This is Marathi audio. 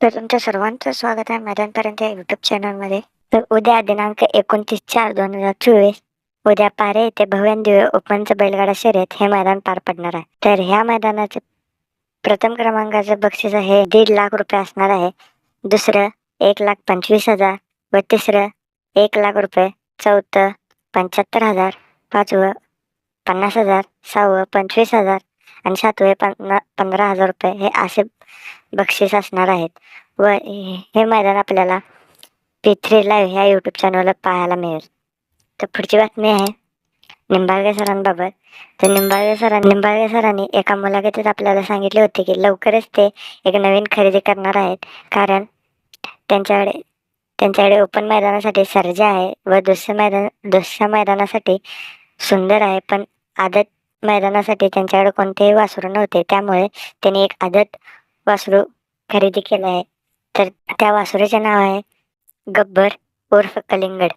तर तुमच्या सर्वांचं स्वागत आहे मैदानपर्यंत या युट्यूब चॅनलमध्ये तर उद्या दिनांक एकोणतीस चार दोन हजार चोवीस उद्या पारे येथे भव्यान दिवे ओपनचं बैलगाडा शर्यत हे मैदान पार पडणार आहे. तर ह्या मैदानाचे प्रथम क्रमांकाचं बक्षीस हे दीड लाख रुपये असणार आहे. दुसरं एक लाख पंचवीस हजार. व तिसरं एक लाख रुपये चौथं पंच्याहत्तर हजार. पाचवं पन्नास हजार. सहावं पंचवीस हजार. आणि सातवे पन्ना पंधरा हजार रुपये हे असे बक्षीस असणार आहेत. व हे मैदान आपल्याला पी थ्री लाईव्ह ह्या यूट्यूब चॅनलवर पाहायला मिळेल. तर पुढची बातमी आहे निंबाळगे सरांबाबत. तर निंबाळगे सरां निंबाळगे सरांनी एका मुलाखतीत आपल्याला सांगितले होते की लवकरच ते एक नवीन खरेदी करणार आहेत. कारण त्यांच्याकडे त्यांच्याकडे ओपन मैदानासाठी सर्जा आहे व दुसऱ्या मैदान दुसऱ्या मैदानासाठी सुंदर आहे. पण आदत मैदानासाठी त्यांच्याकडे कोणतेही वासरू नव्हते. त्यामुळे त्यांनी एक आदत वासरू खरेदी केलं आहे. तर त्या वासरूचे नाव आहे गब्बर उर्फ कलिंगड.